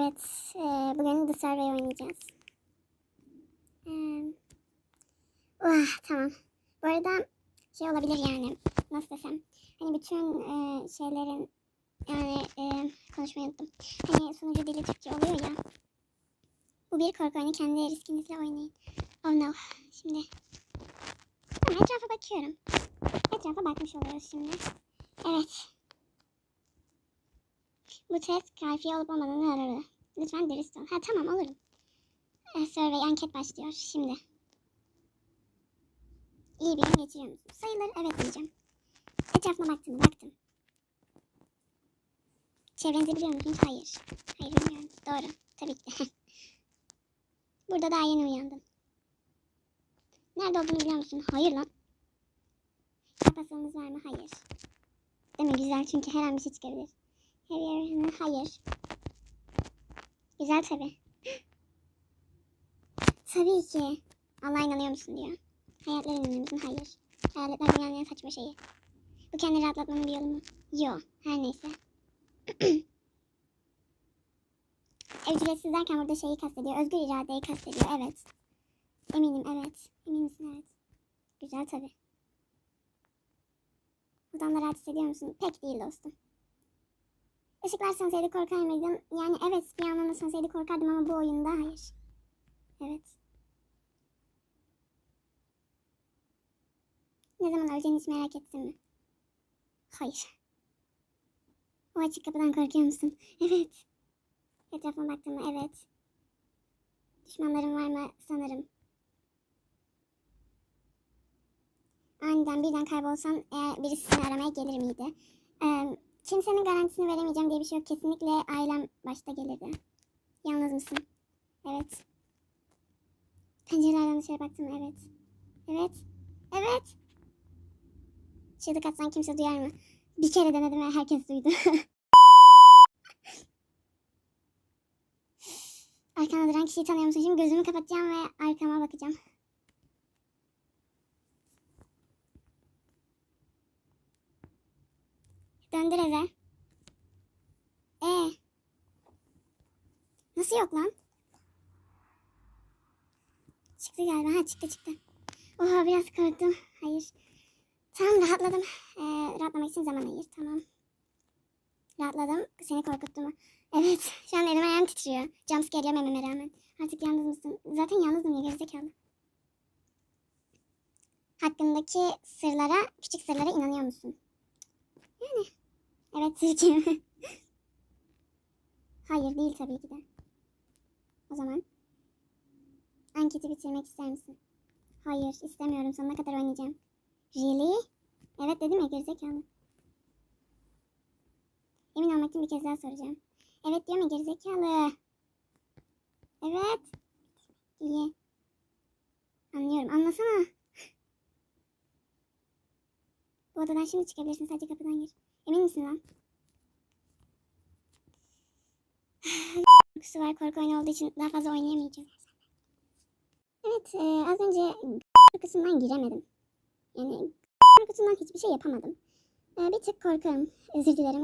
Evet, e, bugün The Survey oynayacağız. E, uh, tamam. Bu arada şey olabilir yani, nasıl desem. Hani bütün e, şeylerin, yani e, konuşmayı unuttum. Hani sunucu dili Türkçe oluyor ya. Bu bir korku oyunu, kendi riskinizle oynayın. Oh no, şimdi. Tamam, etrafa bakıyorum. Etrafa bakmış oluyoruz şimdi. Evet. Bu test kayfiye olup olmadığını ararı. Lütfen dürüst ol. Ha tamam olurum. E, survey anket başlıyor şimdi. İyi gün geçiriyor musun? Sayılır evet diyeceğim. Etrafıma baktım? Baktım. Çevrenizi biliyor musunuz? Hayır. Hayır bilmiyorum. Doğru. Tabii ki. Burada daha yeni uyandım. Nerede olduğunu biliyor musun? Hayır lan. Kapasığımız var mı? Hayır. Değil mi? Güzel çünkü her an bir şey çıkabilir. Her yer hayır. Güzel tabi. Tabii ki. Allah'a inanıyor musun diyor. Hayatlara inanıyor musun? Hayır. Hayaletler dünyanın en saçma şeyi. Bu kendini rahatlatmanın bir yolu mu? Yok. Her neyse. Ücretsiz derken burada şeyi kastediyor. Özgür iradeyi kastediyor. Evet. Eminim evet. Emin misin? Evet. Güzel tabi. Buradan da rahat hissediyor musun? Pek değil dostum. Işıklar sönseydi korkar mıydın? Yani evet bir anlamda sönseydi korkardım ama bu oyunda hayır. Evet. Ne zaman öleceğini hiç merak ettin mi? Hayır. O açık kapıdan korkuyor musun? Evet. Etrafıma baktım mı? Evet. Düşmanlarım var mı? Sanırım. Aniden birden kaybolsan eğer birisi seni aramaya gelir miydi? Kimsenin garantisini veremeyeceğim diye bir şey yok. Kesinlikle ailem başta gelirdi. Yalnız mısın? Evet. Pencerelerden dışarı baktım? Evet. Evet. Evet. Çığlık atsan kimse duyar mı? Bir kere denedim ve herkes duydu. Arkana duran kişiyi tanıyor musun? Şimdi gözümü kapatacağım ve arkama bakacağım. Döndür eve. Ee. Nasıl yok lan? Çıktı galiba. Ha çıktı çıktı. Oha biraz korktum. Hayır. Tamam rahatladım. Ee, rahatlamak için zaman ayır. Tamam. Rahatladım. Seni korkuttu mu? Evet. Şu an elim ayağım titriyor. Jumpscare yemememe rağmen. Artık yalnız mısın? Zaten yalnızım ya gerizekalı. Hakkındaki sırlara, küçük sırlara inanıyor musun? Yani. Evet Türkiye. Hayır değil tabii ki de. O zaman. Anketi bitirmek ister misin? Hayır istemiyorum. Sonuna kadar oynayacağım. Really? Evet dedim ya gerizekalı. Emin olmak için bir kez daha soracağım. Evet diyorum ya gerizekalı. Evet. İyi. Anlıyorum. Anlasana. Bu odadan şimdi çıkabilirsin. Sadece kapıdan gir. Emin misin lan? Korkusu var. Korku oyunu olduğu için daha fazla oynayamayacağım. Evet. e, az önce korkusundan giremedim. Yani korkusundan hiçbir şey yapamadım. E, bir tık korkuyorum. Özür dilerim.